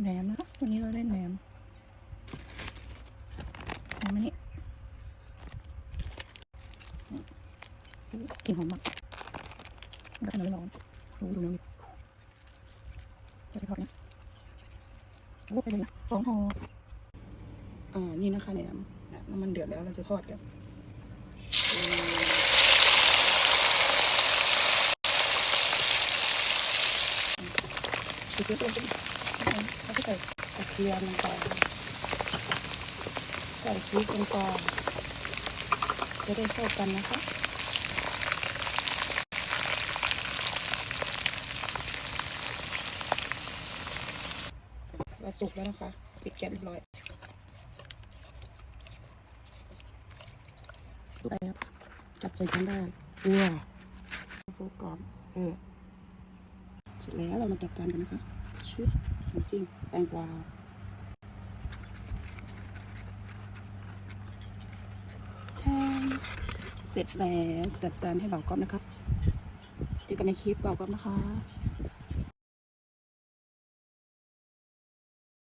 แหนมนะวันนี้เราได้แหนมแหนมอันนี้กินหอมมากแล้วก็น้ำร้อนดูดูน้ำจะไปทอดนะโอ้ไปเลยนะสองห่ออ่านี่นะคะแหนมน้ำมันเดือดแล้วเราจะทอดกันเยอะๆเลย แล้วก็ใส่กระเทียมลงไปใส่พริกลงไปจะได้เข้ากันนะคะเราสุกแล้วนะคะ ปิดแก๊สเรียบร้อยสุกแล้วจับใส่กันได้ว้าวโฟกก่อนเออเสร็จแล้วเรามาจัดการกันนะคะชุด จริงแตงกวาแทงเสร็จแล้วจัดจานให้เบาก๊อบนะครับเจอกันในคลิปเบาก๊อบนะคะ